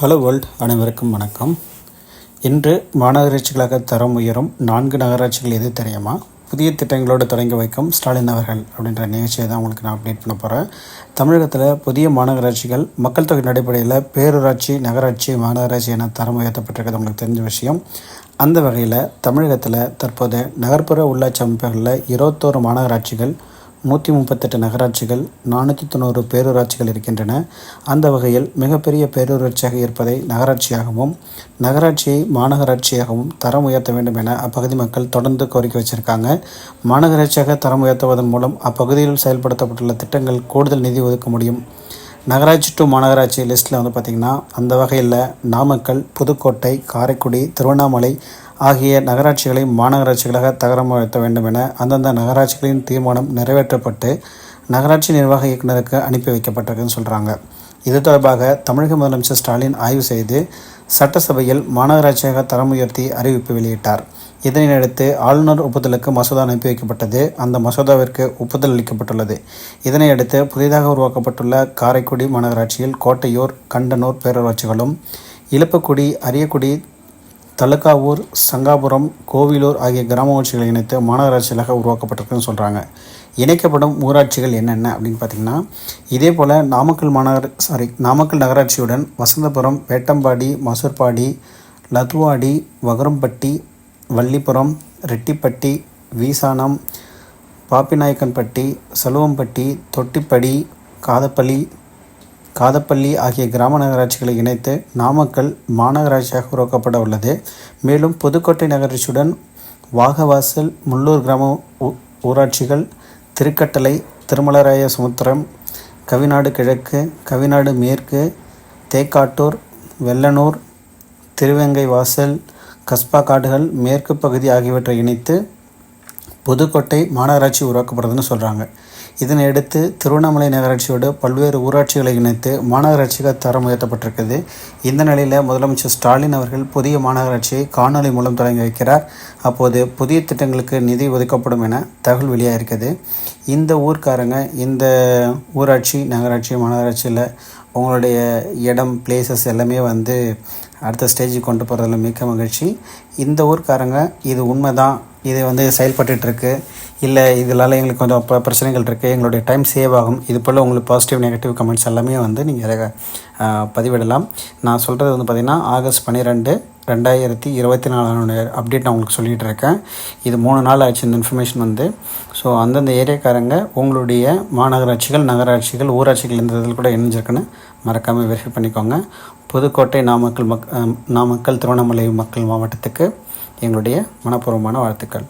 Hello world அனைவருக்கும் வணக்கம். இன்று மாநகராட்சிகளாக தரம் உயரும் நான்கு நகராட்சிகள் எது தெரியுமா? புதிய திட்டங்களோடு தொடங்கி வைக்கும் ஸ்டாலின் அவர்கள் அப்படின்ற நிகழ்ச்சியை தான் உங்களுக்கு நான் அப்டேட் பண்ண போகிறேன் தமிழகத்தில் புதிய மாநகராட்சிகள் மக்கள் தொகை அடிப்படையில் பேரூராட்சி நகராட்சி மாநகராட்சி என தரம் உயர்த்தப்பட்டிருக்கிறது உங்களுக்கு தெரிஞ்ச விஷயம். அந்த வகையில் தமிழகத்தில் தற்போது நகர்ப்புற உள்ளாட்சி அமைப்புகளில் இருபத்தோரு மாநகராட்சிகள் நூற்றி முப்பத்தெட்டு நகராட்சிகள் நானூற்றி தொண்ணூறு பேரூராட்சிகள் இருக்கின்றன. அந்த வகையில் மிகப்பெரிய பேரூராட்சியாக இருப்பதை நகராட்சியாகவும் நகராட்சியை மாநகராட்சியாகவும் தரம் உயர்த்த வேண்டும் என அப்பகுதி மக்கள் தொடர்ந்து கோரிக்கை வச்சிருக்காங்க. மாநகராட்சியாக தரம் உயர்த்துவதன் மூலம் அப்பகுதியில் செயல்படுத்தப்பட்டுள்ள திட்டங்கள் கூடுதல் நிதி ஒதுக்க முடியும். நகராட்சி டு மாநகராட்சி லிஸ்ட்டில் வந்து பார்த்திங்கன்னா அந்த வகையில் நாமக்கல் புதுக்கோட்டை காரைக்குடி திருவண்ணாமலை ஆகிய நகராட்சிகளை மாநகராட்சிகளாக தகரம் உயர்த்த வேண்டும் என அந்தந்த நகராட்சிகளின் தீர்மானம் நிறைவேற்றப்பட்டு நகராட்சி நிர்வாக இயக்குநருக்கு அனுப்பி வைக்கப்பட்டிருக்குன்னு சொல்கிறாங்க இது தொடர்பாக தமிழக முதலமைச்சர் ஸ்டாலின் ஆய்வு செய்து சட்டசபையில் மாநகராட்சியாக தரம் உயர்த்தி அறிவிப்பு வெளியிட்டார். இதனையடுத்து ஆளுநர் ஒப்புதலுக்கு மசோதா அனுப்பி வைக்கப்பட்டது. அந்த மசோதாவிற்கு ஒப்புதல் அளிக்கப்பட்டுள்ளது. இதனையடுத்து புதிதாக உருவாக்கப்பட்டுள்ள காரைக்குடி மாநகராட்சியில் கோட்டையூர் கண்டனூர் பேரூராட்சிகளும் இழுப்பக்குடி அரியக்குடி தலுக்காவூர் சங்காபுரம் கோவிலூர் ஆகிய கிராம ஊராட்சிகளை இணைத்து மாநகராட்சிகளாக உருவாக்கப்பட்டிருக்குன்னு சொல்கிறாங்க இணைக்கப்படும் ஊராட்சிகள் என்னென்ன அப்படின்னு பார்த்தீங்கன்னா இதே போல் நாமக்கல் மாநகர சாரி நாமக்கல் நகராட்சியுடன் வசந்தபுரம் வேட்டம்பாடி மசூர்பாடி லத்வாடி வகரம்பட்டி வள்ளிபுரம் ரெட்டிப்பட்டி வீசானம் பாப்பிநாயக்கன்பட்டி சலுவம்பட்டி தொட்டிப்படி காதப்பள்ளி காதப்பள்ளி ஆகிய கிராம நகராட்சிகளை இணைத்து நாமக்கல் மாநகராட்சியாக உருவாக்கப்பட உள்ளது. மேலும் புதுக்கோட்டை நகராட்சியுடன் வாகவாசல் முள்ளூர் கிராம ஊராட்சிகள் திருக்கட்டளை திருமலராய சமுத்திரம் கவிநாடு கிழக்கு கவிநாடு மேற்கு தேக்காட்டூர் வெள்ளனூர் திருவெங்கை வாசல் கஸ்பா காடுகள் மேற்கு பகுதி ஆகியவற்றை இணைத்து புதுக்கோட்டை மாநகராட்சி உருவாக்கப்படுதுன்னு சொல்கிறாங்க இதனையடுத்து திருவண்ணாமலை நகராட்சியோடு பல்வேறு ஊராட்சிகளை இணைத்து மாநகராட்சிகள் தரம் உயர்த்தப்பட்டிருக்குது இந்த நிலையில் முதலமைச்சர் ஸ்டாலின் அவர்கள் புதிய மாநகராட்சியை காணொலி மூலம் தொடங்கி வைக்கிறார். அப்போது புதிய திட்டங்களுக்கு நிதி ஒதுக்கப்படும் என தகவல் வெளியாகிருக்குது இந்த ஊர்க்காரங்க இந்த ஊராட்சி நகராட்சி மாநகராட்சியில் உங்களுடைய இடம் பிளேசஸ் எல்லாமே வந்து அடுத்த ஸ்டேஜுக்கு கொண்டு போகிறதுல மிக்க மகிழ்ச்சி. இந்த ஊர்க்காரங்க இது உண்மை தான் இது வந்து செயல்பட்டுருக்கு இல்லை இதனால் எங்களுக்கு கொஞ்சம் இப்போ பிரச்சனைகள் இருக்குது எங்களுடைய டைம் சேவ் ஆகும். இது போல் உங்களுக்கு பாசிட்டிவ் நெகட்டிவ் கமெண்ட்ஸ் எல்லாமே வந்து நீங்கள் அதை பதிவிடலாம். நான் சொல்கிறது வந்து பார்த்திங்கன்னா ஆகஸ்ட் பன்னிரெண்டு ரெண்டாயிரத்தி இருபத்தி நாலு அப்டேட் நான் உங்களுக்கு சொல்லிகிட்டு இருக்கேன். இது மூணு நாள் ஆச்சு இந்த இன்ஃபர்மேஷன் வந்து. ஸோ அந்தந்த ஏரியாக்காரங்க உங்களுடைய மாநகராட்சிகள் நகராட்சிகள் ஊராட்சிகள் இந்த இதில் கூட இணைஞ்சிருக்குன்னு மறக்காமல் வெரிஃபை பண்ணிக்கோங்க. புதுக்கோட்டை நாமக்கல் மக் நாமக்கல் திருவண்ணாமலை மக்கள் மாவட்டத்துக்கு எங்களுடைய மனப்பூர்வமான வாழ்த்துக்கள்.